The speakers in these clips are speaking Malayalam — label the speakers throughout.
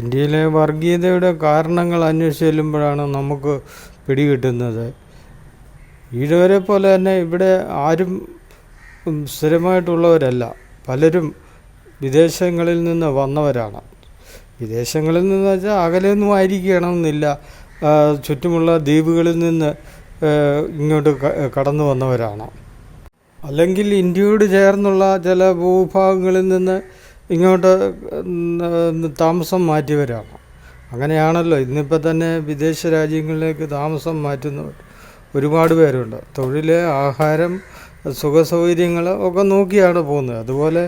Speaker 1: ഇന്ത്യയിലെ വർഗീയതയുടെ കാരണങ്ങൾ അന്വേഷിച്ച് ചെല്ലുമ്പോഴാണ് നമുക്ക് പിടികിട്ടുന്നത്. ഈഴവരെ പോലെ തന്നെ ഇവിടെ ആരും സ്ഥിരമായിട്ടുള്ളവരല്ല. പലരും വിദേശങ്ങളിൽ നിന്ന് വന്നവരാണ്. വിദേശങ്ങളിൽ നിന്ന് വെച്ചാൽ അകലെയൊന്നും ആയിരിക്കണമെന്നില്ല. ചുറ്റുമുള്ള ദ്വീപുകളിൽ നിന്ന് ഇങ്ങോട്ട് കടന്നു വന്നവരാണ്. അല്ലെങ്കിൽ ഇന്ത്യയോട് ചേർന്നുള്ള ചില ഭൂഭാഗങ്ങളിൽ നിന്ന് ഇങ്ങോട്ട് താമസം മാറ്റിയവരാണ് അങ്ങനെയാണല്ലോ. ഇന്നിപ്പോൾ തന്നെ വിദേശ രാജ്യങ്ങളിലേക്ക് താമസം മാറ്റുന്നവർ ഒരുപാട് പേരുണ്ട്. തൊഴിൽ ആഹാരം സുഖസൗകര്യങ്ങൾ ഒക്കെ നോക്കിയാണ് പോകുന്നത്. അതുപോലെ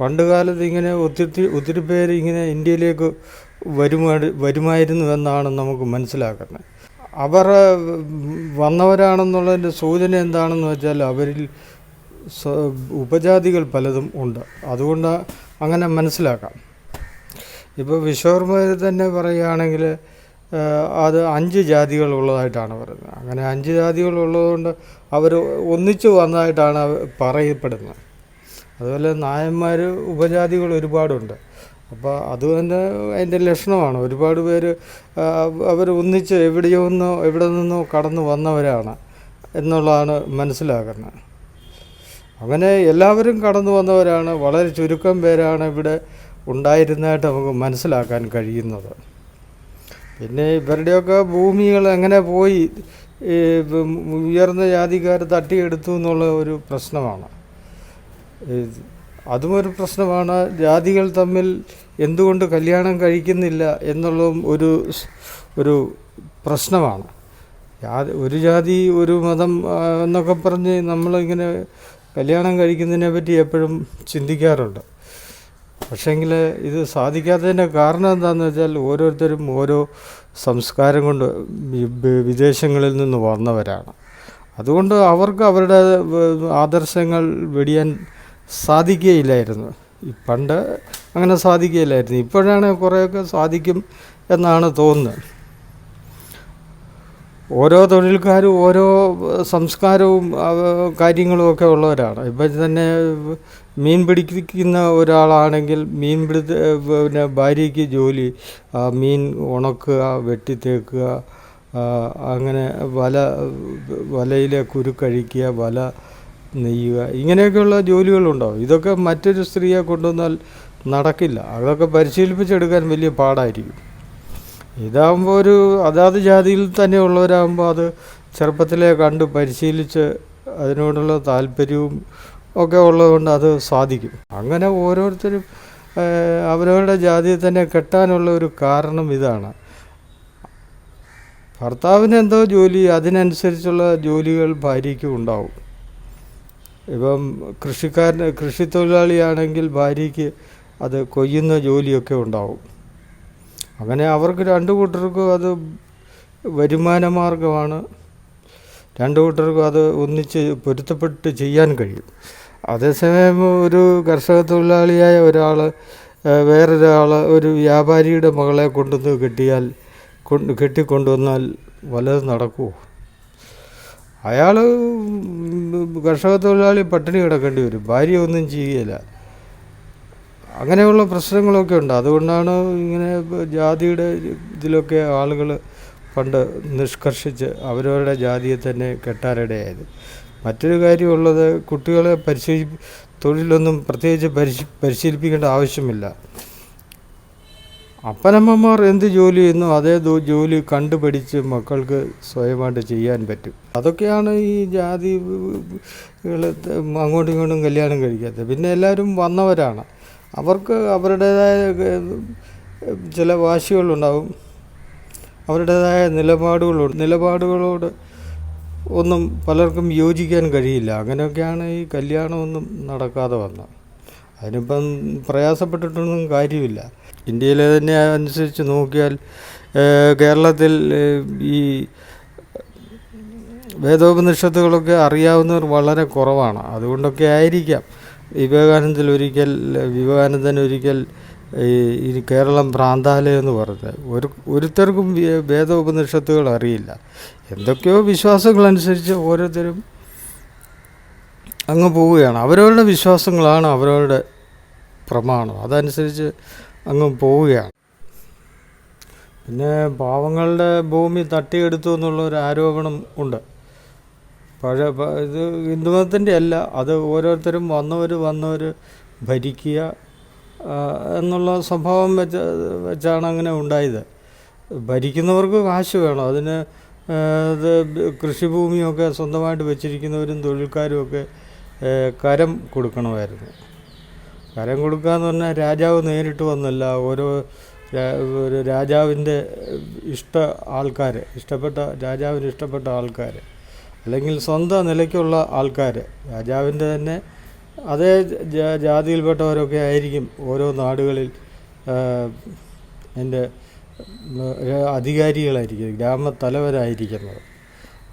Speaker 1: പണ്ട് കാലത്ത് ഇങ്ങനെ ഒത്തിരി ഒത്തിരി പേര് ഇങ്ങനെ ഇന്ത്യയിലേക്ക് വരുമാ വരുമായിരുന്നു എന്നാണ് നമുക്ക് മനസ്സിലാക്കുന്നത്. അവർ വന്നവരാണെന്നുള്ളതിന്റെ സൂചന എന്താണെന്ന് വെച്ചാൽ അവരിൽ ഉപജാതികൾ പലതും ഉണ്ട്. അതുകൊണ്ട് അങ്ങനെ മനസ്സിലാക്കാം. ഇപ്പോൾ വിശ്വകർമ്മയിൽ തന്നെ പറയുകയാണെങ്കിൽ അത് അഞ്ച് ജാതികൾ ഉള്ളതായിട്ടാണ് പറയുന്നത്. അങ്ങനെ അഞ്ച് ജാതികൾ ഉള്ളതുകൊണ്ട് അവർ ഒന്നിച്ചു വന്നതായിട്ടാണ് പറയപ്പെടുന്നത്. അതുപോലെ നായന്മാർ ഉപജാതികൾ ഒരുപാടുണ്ട്. അപ്പോൾ അത് തന്നെ അതിന്റെ ലക്ഷണമാണ്. ഒരുപാട് പേര് അവർ ഒന്നിച്ച് എവിടെയോ നിന്നോ എവിടെ നിന്നോ കടന്നു വന്നവരാണ് എന്നുള്ളതാണ് മനസ്സിലാക്കുന്നത്. അങ്ങനെ എല്ലാവരും കടന്നു വന്നവരാണ്. വളരെ ചുരുക്കം പേരാണ് ഇവിടെ ഉണ്ടായിരുന്നതായിട്ട് നമുക്ക് മനസ്സിലാക്കാൻ കഴിയുന്നത്. പിന്നെ ഇവരുടെയൊക്കെ ഭൂമികൾ എങ്ങനെ പോയി ഉയർന്ന ജാതിക്കാർ തട്ടിയെടുത്തു എന്നുള്ള ഒരു പ്രശ്നമാണ്. അതും ഒരു പ്രശ്നമാണ്. ജാതികൾ തമ്മിൽ എന്തുകൊണ്ട് കല്യാണം കഴിക്കുന്നില്ല എന്നുള്ളതും ഒരു ഒരു പ്രശ്നമാണ്. ഒരു ജാതി ഒരു മതം എന്നൊക്കെ പറഞ്ഞ് നമ്മളിങ്ങനെ കല്യാണം കഴിക്കുന്നതിനെ പറ്റി എപ്പോഴും ചിന്തിക്കാറുണ്ട്. പക്ഷേങ്കിൽ ഇത് സാധിക്കാത്തതിന്റെ കാരണം എന്താണെന്ന് വെച്ചാൽ ഓരോരുത്തരും ഓരോ സംസ്കാരം കൊണ്ട് വിദേശങ്ങളിൽ നിന്ന് വന്നവരാണ്. അതുകൊണ്ട് അവർക്ക് അവരുടെ ആദർശങ്ങൾ വെടിയാൻ സാധിക്കുകയില്ലായിരുന്നു. പണ്ട് അങ്ങനെ സാധിക്കുകയില്ലായിരുന്നു. ഇപ്പോഴാണ് കുറേയൊക്കെ സാധിക്കും എന്നാണ് തോന്നുന്നത്. ഓരോ തൊഴിൽക്കാരും ഓരോ സംസ്കാരവും കാര്യങ്ങളും ഒക്കെ ഉള്ളവരാണ്. ഇപ്പം തന്നെ മീൻ പിടിക്കുന്ന ഒരാളാണെങ്കിൽ മീൻ പിടി പിന്നെ ഭാര്യയ്ക്ക് ജോലി മീൻ ഉണക്കുക വെട്ടിത്തേക്കുക അങ്ങനെ വല വലയിലെ കുരുക്കഴിക്കുക വല നെയ്യുക ഇങ്ങനെയൊക്കെയുള്ള ജോലികളുണ്ടാവും ഇതൊക്കെ മറ്റൊരു സ്ത്രീയെ കൊണ്ടുവന്നാൽ നടക്കില്ല. അതൊക്കെ പരിശീലിപ്പിച്ചെടുക്കാൻ വലിയ പാടായിരിക്കും. ഇതാകുമ്പോൾ ഒരു അതാത് ജാതിയിൽ തന്നെ ഉള്ളവരാകുമ്പോൾ അത് ചെറുപ്പത്തിലെ കണ്ട് പരിശീലിച്ച് അതിനോടുള്ള താല്പര്യവും ഒക്കെ ഉള്ളതുകൊണ്ട് അത് സാധിക്കും. അങ്ങനെ ഓരോരുത്തരും അവരവരുടെ ജാതിയെ തന്നെ കെട്ടാനുള്ള ഒരു കാരണം ഇതാണ്. ഭർത്താവിന് എന്തോ ജോലി അതിനനുസരിച്ചുള്ള ജോലികൾ ഭാര്യയ്ക്കും ഉണ്ടാവും. ഇപ്പം കൃഷിക്കാരൻ കൃഷി തൊഴിലാളിയാണെങ്കിൽ ഭാര്യയ്ക്ക് അത് കൊയ്യുന്ന ജോലിയൊക്കെ ഉണ്ടാവും. അങ്ങനെ അവർക്ക് രണ്ട് കൂട്ടർക്കും അത് വരുമാന മാർഗമാണ് രണ്ട് കൂട്ടർക്കും അത് ഒന്നിച്ച് പൊരുത്തപ്പെട്ട് ചെയ്യാൻ കഴിയും. അതേസമയം ഒരു കർഷക തൊഴിലാളിയായ ഒരാൾ വേറൊരാൾ ഒരു വ്യാപാരിയുടെ മകളെ കൊണ്ടുവന്ന് കെട്ടിയാൽ കൊണ്ട് കെട്ടിക്കൊണ്ടുവന്നാൽ വല്ലതും നടക്കുമോ അയാൾ കർഷക തൊഴിലാളി പട്ടിണി കിടക്കേണ്ടി വരും. ഭാര്യ ഒന്നും ചെയ്യുകയില്ല അങ്ങനെയുള്ള പ്രശ്നങ്ങളൊക്കെ ഉണ്ട്. അതുകൊണ്ടാണ് ഇങ്ങനെ ജാതിയുടെ ഇതിലൊക്കെ ആളുകൾ പണ്ട് നിഷ്കർഷിച്ച് അവരവരുടെ ജാതിയെ തന്നെ കെട്ടാനിടയായത്. മറ്റൊരു കാര്യമുള്ളത് കുട്ടികളെ പരിശീലി തൊഴിലൊന്നും പ്രത്യേകിച്ച് പരിശീ പരിശീലിപ്പിക്കേണ്ട ആവശ്യമില്ല. അപ്പനമ്മമാർ എന്ത് ജോലി ചെയ്യുന്നു അതേ ജോലി കണ്ടുപഠിച്ച് മക്കൾക്ക് സ്വയമായിട്ട് ചെയ്യാൻ പറ്റും. അതൊക്കെയാണ് ഈ ജാതി അങ്ങോട്ടും ഇങ്ങോട്ടും കല്യാണം കഴിക്കാത്തത്. പിന്നെ എല്ലാവരും വന്നവരാണ്. അവർക്ക് അവരുടേതായ ചില വാശികളുണ്ടാവും. അവരുടേതായ നിലപാടുകളുണ്ട്. നിലപാടുകളോട് ഒന്നും പലർക്കും യോജിക്കാൻ കഴിയില്ല. അങ്ങനെയൊക്കെയാണ് ഈ കല്യാണമൊന്നും നടക്കാതെ വന്നത്. അതിനിപ്പം പ്രയാസപ്പെട്ടിട്ടൊന്നും കാര്യമില്ല. ഇന്ത്യയിലെ തന്നെ അനുസരിച്ച് നോക്കിയാൽ കേരളത്തിൽ ഈ വേദോപനിഷത്തുകളൊക്കെ അറിയാവുന്നവർ വളരെ കുറവാണ്. അതുകൊണ്ടൊക്കെ ആയിരിക്കാം. വിവേകാനന്ദൻ ഒരിക്കൽ വിവേകാനന്ദൻ ഒരിക്കൽ ഈ കേരളം ഭ്രാന്താലയം എന്ന് പറഞ്ഞത് ഒരു ഒരുത്തർക്കും വേദ ഉപനിഷത്തുകൾ അറിയില്ല. എന്തൊക്കെയോ വിശ്വാസങ്ങളനുസരിച്ച് ഓരോരുത്തരും അങ്ങ് പോവുകയാണ്. അവരവരുടെ വിശ്വാസങ്ങളാണ് അവരവരുടെ പ്രമാണം. അതനുസരിച്ച് അങ്ങ് പോവുകയാണ്. പിന്നെ പാവങ്ങളുടെ ഭൂമി തട്ടിയെടുത്തു എന്നുള്ള ഒരു ആരോപണം ഉണ്ട്. പഴയ ഇത് ഹിന്ദുമതത്തിന്റെ അല്ല. അത് ഓരോരുത്തരും വന്നവർ വന്നവർ ഭരിക്കുക എന്നുള്ള സ്വഭാവം വെച്ച വെച്ചാണ് അങ്ങനെ ഉണ്ടായത്. ഭരിക്കുന്നവർക്ക് കാശ് വേണം. അതിന് ഇത് കൃഷിഭൂമിയൊക്കെ സ്വന്തമായിട്ട് വെച്ചിരിക്കുന്നവരും തൊഴിൽക്കാരും ഒക്കെ കരം കൊടുക്കണമായിരുന്നു. കരം കൊടുക്കുക എന്ന് പറഞ്ഞാൽ രാജാവ് നേരിട്ട് വന്നല്ല. ഓരോ ഒരു രാജാവിന്റെ ഇഷ്ട ആൾക്കാർ ഇഷ്ടപ്പെട്ട രാജാവിന് ഇഷ്ടപ്പെട്ട ആൾക്കാർ അല്ലെങ്കിൽ സ്വന്തം നിലയ്ക്കുള്ള ആൾക്കാർ രാജാവിന്റെ തന്നെ അതേ ജാതിയിൽപ്പെട്ടവരൊക്കെ ആയിരിക്കും ഓരോ നാടുകളിൽ എന്റെ അധികാരികളായിരിക്കും ഗ്രാമത്തലവരായിരിക്കുന്നത്.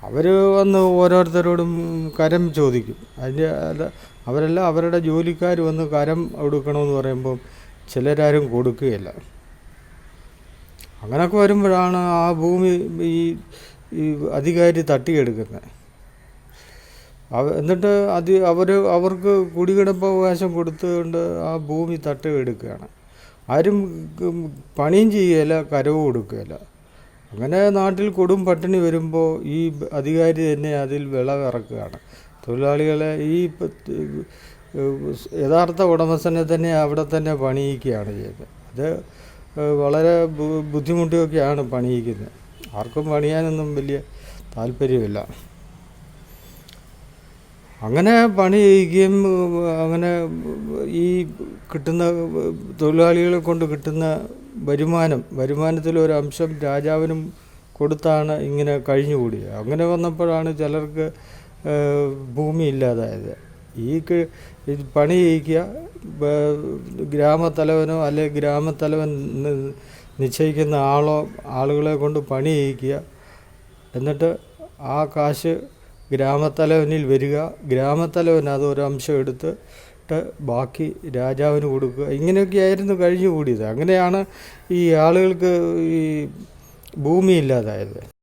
Speaker 1: അവർ വന്ന് ഓരോരുത്തരോടും കരം ചോദിക്കും. അതിന്റെ അത് അവരെല്ലാം അവരുടെ ജോലിക്കാർ വന്ന് കരം കൊടുക്കണമെന്ന് പറയുമ്പം ചിലരാരും കൊടുക്കുകയില്ല. അങ്ങനെയൊക്കെ വരുമ്പോഴാണ് ആ ഭൂമി ഈ അധികാരി തട്ടിയെടുക്കുന്നത്. എന്നിട്ട് അത് അവർ അവർക്ക് കുടികിടപ്പവകാശം കൊടുത്തുകൊണ്ട് ആ ഭൂമി തട്ടിയെടുക്കുകയാണ് ആരും പണിയും ചെയ്യുകയില്ല കരവ് കൊടുക്കുകയില്ല അങ്ങനെ നാട്ടിൽ കൊടും പട്ടിണി വരുമ്പോൾ ഈ അധികാരി തന്നെ അതിൽ വിളവിറക്കുകയാണ്. തൊഴിലാളികളെ ഈ യഥാർത്ഥ ഉടമസ്ഥനെ തന്നെ അവിടെ തന്നെ പണിയിക്കുകയാണ് ചെയ്യുന്നത് അത് വളരെ ബുദ്ധിമുട്ടിയൊക്കെയാണ് പണിയിക്കുന്നത്. ആർക്കും പണിയാനൊന്നും വലിയ താല്പര്യമില്ല. അങ്ങനെ പണി ചെയ്യിക്കുകയും അങ്ങനെ ഈ കിട്ടുന്ന തൊഴിലാളികളെ കൊണ്ട് കിട്ടുന്ന വരുമാനം അംശം രാജാവിനും കൊടുത്താണ് ഇങ്ങനെ കഴിഞ്ഞുകൂടിയത്. അങ്ങനെ വന്നപ്പോഴാണ് ചിലർക്ക് ഭൂമി ഇല്ലാതായത്. ഈ പണി ചെയ്യിക്കുക ഗ്രാമത്തലവനോ അല്ലെ ഗ്രാമത്തലവൻ നിശ്ചയിക്കുന്ന ആളോ ആളുകളെ കൊണ്ട് പണി ചെയ്യിക്കുക എന്നിട്ട് ആ കാശ് ഗ്രാമത്തലവനിൽ വരിക. ഗ്രാമത്തലവൻ അത് ഒരു അംശം എടുത്തിട്ട് ബാക്കി രാജാവിന് കൊടുക്കുക. ഇങ്ങനെയൊക്കെയായിരുന്നു കഴിഞ്ഞു കൂടിയത് അങ്ങനെയാണ് ഈ ആളുകൾക്ക് ഈ ഭൂമി ഇല്ലാതായത്.